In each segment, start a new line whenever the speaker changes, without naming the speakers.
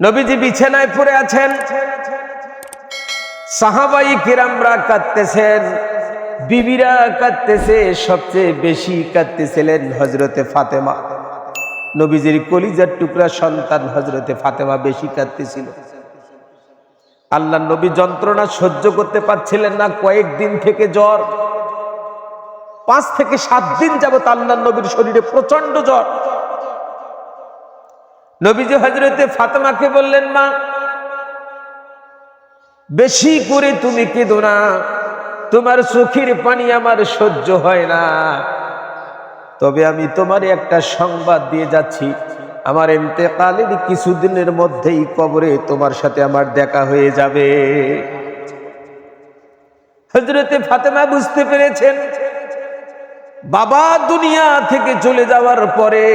নবীজি বিছানায় পড়ে আছেন। সাহাবাই কিরামরা কাঁদতেছেন, বিবিরা কাঁদতেছে, সবচেয়ে বেশি কাঁদতেছিলেন হজরতে ফাতেমা। নবীজির কলিজার টুকরা সন্তান হজরতে ফাতেমা বেশি কাঁদতেছিল। আল্লাহ নবী যন্ত্রণা সহ্য করতে পারছিলেন না, কয়েকদিন থেকে জ্বর। পাঁচ থেকে সাত দিন যাবত আল্লাহ নবীর শরীরে প্রচণ্ড জ্বর। নবীজি হজরতে ফাতেমাকে বললেন, মা, বেশি করে তুমি কেঁদো না। তোমার চোখের পানি আমার সহ্য হয় না। তবে আমি তোমার একটা সংবাদ দিয়ে যাচ্ছি। আমার এতেকালের কিছুদিনের মধ্যেই কবরে তোমার সাথে আমার দেখা হয়ে যাবে। হজরতে ফাতেমা বুঝতে পেরেছেন, বাবা দুনিয়া থেকে চলে যাওয়ার পরে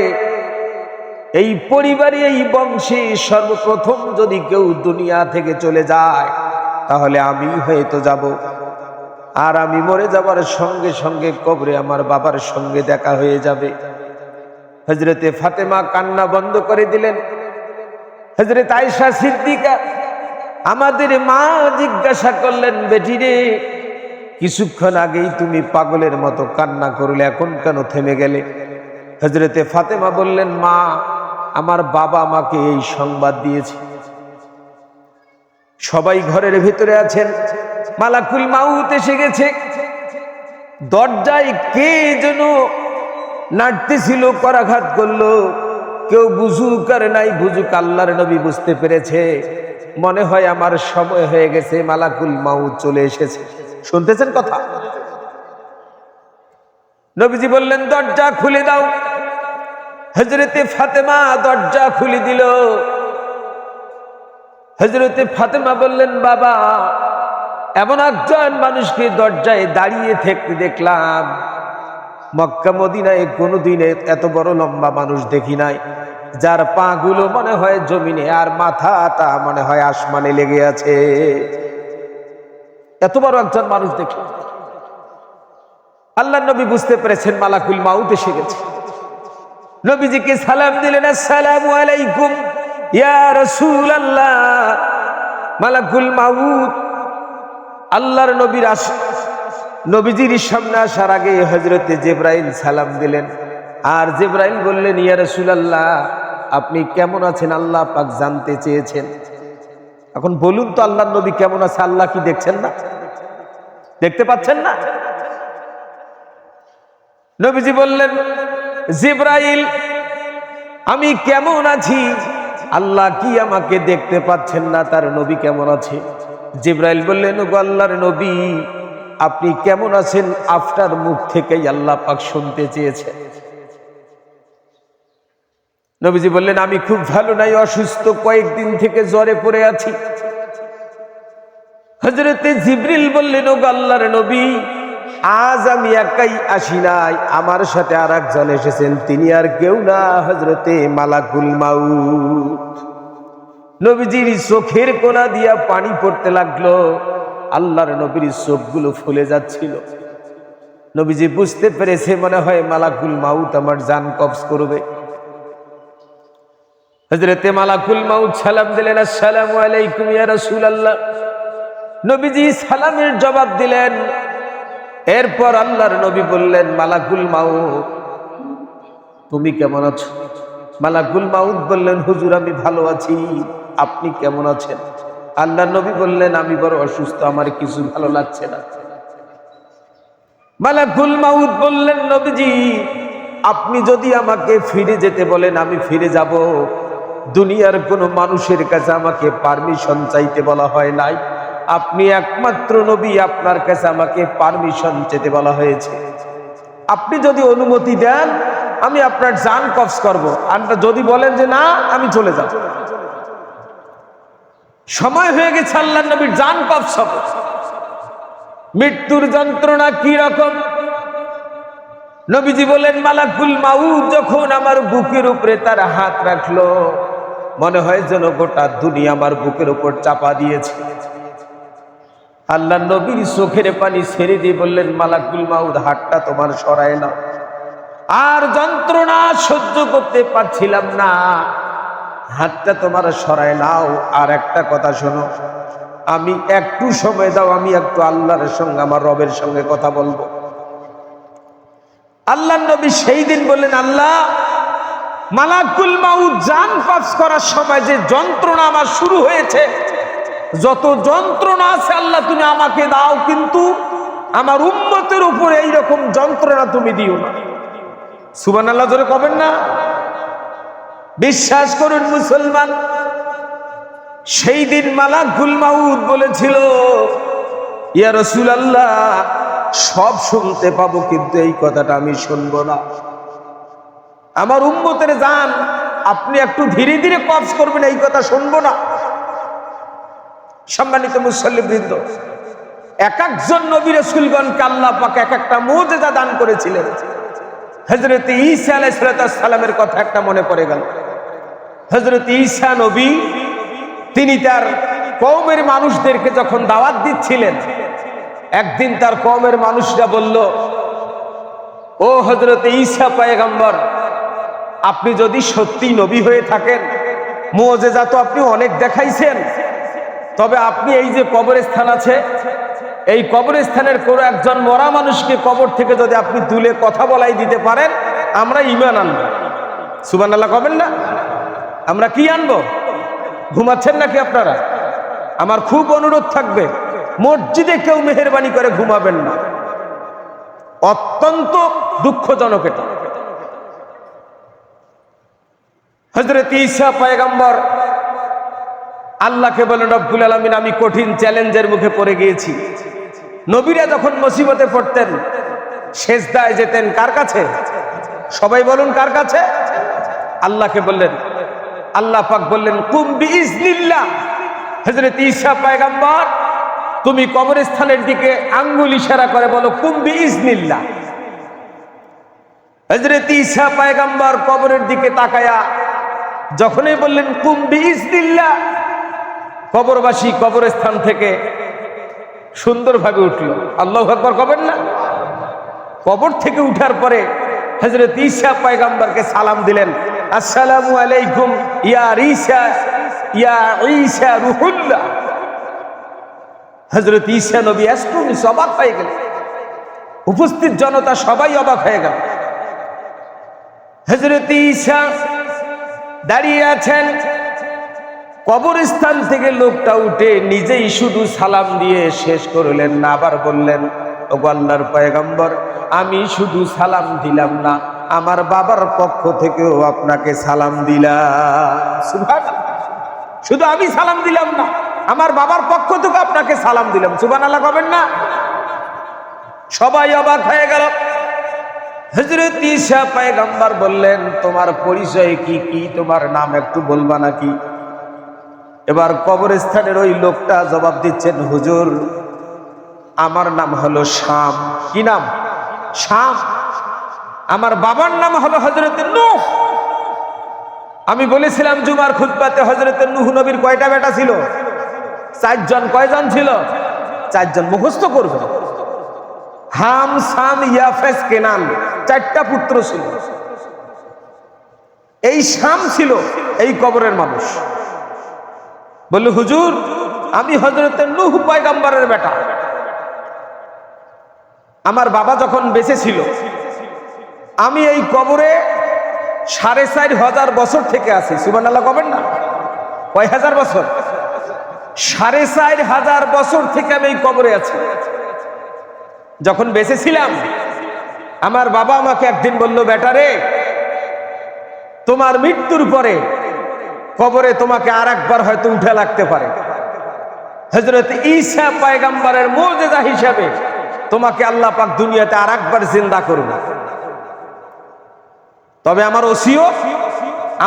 এই পরিবারে, এই বংশে সর্বপ্রথম যদি কেউ দুনিয়া থেকে চলে যায়, তাহলে আমি হয়তো যাব। আর আমি মরে যাবার সঙ্গে সঙ্গে কবরে আমার বাবার সঙ্গে দেখা হয়ে যাবে। হজরতে ফাতেমা কান্না বন্ধ করে দিলেন। হজরত আয়সা সিদ্দিকা আমাদের মা জিজ্ঞাসা করলেন, বেটি রে, কিছুক্ষণ আগেই তুমি পাগলের মতো কান্না করলে, এখন কেন থেমে গেলে? হজরতে ফাতেমা বললেন, মা আমার বাবা আমাকে এই সংবাদ দিয়েছে। সবাই ঘরের ভিতরে আছেন। মালাকুল মাউত এসে গেছে। দরজায় কে যেন নাড়তেছিল, করাঘাত করল। কেউ বুঝুক আর নাই বুঝুক, আল্লাহর নবী বুঝতে পেরেছে। মনে হয় আমার সময় হয়ে গেছে, মালাকুল মাউত চলে এসেছে। শুনতেছেন কথা? নবীজি বললেন, দরজা খুলে দাও। হজরতে ফাতেমা দরজা খুলে দিল। হজরতে ফাতেমা বললেন, বাবা, এমন একজন মানুষকে দরজায় দাঁড়িয়ে থাকতে দেখলাম। মক্কা, মদিনায় কোনোদিনে এত বড় লম্বা মানুষ দেখি নাই। যার পা গুলো মনে হয় জমিনে আর মাথাটা মনে হয় আসমানে লেগে আছে। এত বড় একজন মানুষ দেখলাম। আল্লাহ নবী বুঝতে পেরেছেন মালাকুল মাউত এসে গেছে। নবীজিকে সালাম দিলেন, আসসালামু আলাইকুম, ইয়া রাসূল আল্লাহ মালাকুল মাউত। আল্লাহর নবীর আস নবীজির সামনে আসার আগে হজরতে জেব্রাইল সালাম দিলেন। আর জেব্রাইল বললেন, ইয়া রাসূল আল্লাহ আপনি কেমন আছেন? আল্লাহ পাক জানতে চেয়েছেন। এখন বলুন তো, আল্লাহর নবী কেমন আছে? আল্লাহ কি দেখছেন না? দেখতে পাচ্ছেন না? নবীজি বললেন জিব্রাইল, আমি কেমন আছি? আল্লাহ কি আমাকে দেখতে পাচ্ছেন না? তার নবী কেমন আছে? জিব্রাইল বললেন, "ওগো আল্লাহর নবী, আপনি কেমন আছেন? আপনার মুখ থেকেই আল্লাহ পাক শুনতে চেয়েছে নবীজি বললেন, আমি খুব ভালো নাই, অসুস্থ, কয়েকদিন থেকে জ্বরে পড়ে আছি। হজরতে জিব্রিল বললেন, ওগো আল্লাহর নবী আজ আমি একাই আসি নাই। আমার সাথে আর একজন এসেছেন, তিনি আর কেউ না হজরতে মালাকুল মাউ নবীজির চোখের কোনা দিয়া পানি পড়তে লাগল, আল্লাহর নবীর চোখগুলো ফুলে যাচ্ছিল। নবীজি বুঝতে পেরেছে, মনে হয় মালাকুল মাউত আমার জান কবজ করবে। হজরতে মালাকুল মাউত সালাম দিলেন, আসসালামু আলাইকুম ইয়া রাসূলুল্লাহ। নবীজি সালামের জবাব দিলেন এরপর আল্লাহর নবী বললেন, মালাকুল মাউত। তুমি কেমন আছো? মালাকুল মাউদ বললেন, হুজুর, আমি ভালো আছি। আপনি কেমন আছেন? আল্লাহ নবী বললেন, আমি বড় অসুস্থ, আমার কিছু ভালো লাগছে না। মালাকুল মাউত বললেন, নবীজি, আপনি যদি আমাকে ফিরে যেতে বলেন, আমি ফিরে যাব। দুনিয়ার কোনো মানুষের কাছে আমাকে পারমিশন চাইতে বলা হয় নাই। আপনি একমাত্র নবী, আপনার কাছে আমাকে পারমিশন চেতে বলা হয়েছে। আপনি যদি অনুমতি দেন, আমি আপনার জান কফস করব। আর যদি বলেন যে না, আমি চলে যাব। সময় হয়ে গেছে আল্লাহ নবীর জান কফস হবে। মৃত্যুর যন্ত্রণা কি রকম? নবীজি বলেন, মালাকুল মাউ যখন আমার বুকের উপরে তার হাত রাখল, মনে হয় যেন গোটা দুনিয়া আমার বুকের উপর চাপা দিয়েছে। আল্লাহ নবীর চোখের পানি ছেড়ে দিয়ে বললেন, মালাকুল মাউদ হাতটা তোমার সরায় না আর যন্ত্রণা সহ্য করতে পারছিলাম না। হাতটা তোমার সরায় নাও। আর একটা কথা শোনো, আমি একটু সময় দাও, আমি একটু আল্লাহর সঙ্গে, আমার রবের সঙ্গে কথা বলব। আল্লাহ নবী সেই দিন বললেন, আল্লাহ, মালাকুল মাউদ জান পাস করার সময় যে যন্ত্রণা আমার শুরু হয়েছে যত যন্ত্রণা আছে আল্লাহ তুমি আমাকে দাও, কিন্তু আমার উম্মতের উপরে এইরকম যন্ত্রণা তুমি দিও না। সুবান আল্লাহ ধরে কবেন না? বিশ্বাস করুন মুসলমান, সেই দিন মালাকুল মাউদ বলেছিল, ইয়া রসুল আল্লাহ সব শুনতে পাবো, কিন্তু এই কথাটা আমি শুনব না। আমার উম্মতের যান আপনি একটু ধীরে ধীরে কবজ করবেন, এই কথা শুনব না। সম্মানিত মুসল্লিবৃন্দ, এক একজন নবী রসুলগণকে আল্লাহ পাক এক একটা মোজেজা দান করেছিলেন। হজরত ঈসা আলাইসালামের কথা একটা মনে পড়ে গেল। হজরত ঈসা নবী, তিনি তার কৌমের মানুষদেরকে যখন দাওয়াত দিচ্ছিলেন, একদিন তার কমের মানুষরা বলল, ও হজরত ঈসা পায়গাম্বর, আপনি যদি সত্যি নবী হয়ে থাকেন, মোজেজা তো আপনি অনেক দেখাইছেন। তবে আপনি এই যে কবরস্থান আছে, এই কবরস্থানের কোনো একজন মরা মানুষকে কবর থেকে যদি আপনি তুলে কথা বলাই দিতে পারেন, আমরা ইমান আনব। সুবান আল্লাহ কবেন না? আমরা কি আনব? ঘুমাচ্ছেন নাকি আপনারা? আমার খুব অনুরোধ থাকবে, মসজিদে কেউ মেহরবানি করে ঘুমাবেন না। অত্যন্ত দুঃখজনক এটা। হজরত ঈসা পয়গম্বর আল্লাহকে বলেন, রব্বুল আলমিন, আমি কঠিন চ্যালেঞ্জের মুখে পড়ে গিয়েছি। নবীরা যখন মুসিবতে পড়তেন শেষদায় যেতেন, কার কাছে? সবাই বলুন, কার কাছে? আল্লাহকে বললেন, আল্লাহ পাক বললেন কুম্বি ইসনিল্লাহ হজরত ঈসা পয়গম্বর, তুমি কবরস্থানের দিকে আঙ্গুল ইশারা করে বলো কুম্বি ইসনিল্লাহ হজরত ঈসা পয়গম্বর কবরের দিকে তাকায়া যখনই বললেন কুম্বি ইসনিল্লাহ কবরবাসী কবরস্থান থেকে সুন্দরভাবে উঠল। আল্লাহ আকবর কবেন না? কবর থেকে উঠার পরে হজরত ঈসা পয়গম্বরকে সালাম দিলেন। আসসালামু আলাইকুম, ইয়া ঈসা ইয়া ঈশা রুহুল্লাহ। হজরত ঈশা নবী অ্যাস্ট্রোমিস অবাক হয়ে গেল উপস্থিত জনতা সবাই অবাক হয়ে গেল। হজরত ঈসা দাঁড়িয়ে আছেন। কবরস্থান থেকে লোকটা উঠে নিজেই শুধু সালাম দিয়ে শেষ করলেন না, আবার বললেন ও আল্লাহর পয়গম্বর, আমি শুধু সালাম দিলাম না, আমার বাবার পক্ষ থেকেও আপনাকে সালাম দিলাম। শুধু আমি সালাম দিলাম না, আমার বাবার পক্ষ থেকে আপনাকে সালাম দিলাম। সুবান আল্লাহ কবেন না? সবাই অবাক হয়ে গেল। হজরত ঈসা পায়গাম্বার বললেন, তোমার পরিচয় কি কি, তোমার নাম একটু বলবা নাকি? এবার কবরস্থানের ওই লোকটা জবাব দিচ্ছেন, হুজুর, আমার নাম হলো শাম। কি নাম? শাম। আমার বাবার নাম হলো হজরত নূহ। আমি বলেছিলাম জুমার খুতবাতে হজরত নূহ নবীর কয়টা বেটা ছিল? চারজন, কয়জন ছিল? চারজন মুখস্থ করবে। হাম, সাম ইয়াফেস কেনান, চারটা পুত্র ছিল। এই শাম ছিল এই কবরের মানুষ। বলল, হুজুর, আমি হজরতের নুহ পয়গাম্বরের বেটা। আমার বাবা যখন বেঁচে ছিল, আমি এই কবরে সাড়ে চার হাজার বছর থেকে আছি। সুবান আল্লাহ কবেন না? কয় হাজার বছর? সাড়ে চার হাজার বছর থেকে আমি এই কবরে আছি। যখন বেঁচে ছিলাম, আমার বাবা আমাকে একদিন বলল বেটারে তোমার মৃত্যুর পরে কবরে তোমাকে আর একবার হয়তো উঠে লাগতে পারে। হজরত ঈসা পায়গাম্বারের মর্যাদা হিসাবে তোমাকে আল্লাহ পাক দুনিয়াতে আর একবার জিন্দা করবে। তবে আমার ওসিও,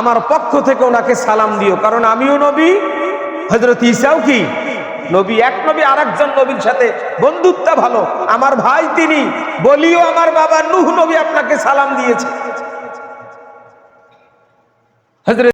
আমার পক্ষ থেকে ওনাকে সালাম দিও, কারণ আমিও নবী হজরত ঈসাও কি? নবী এক নবী আর একজন নবীর সাথে বন্ধুত্ব ভালো। আমার ভাই তিনি, বলিও আমার বাবা নুহ নবী আপনাকে সালাম দিয়েছে। হজরত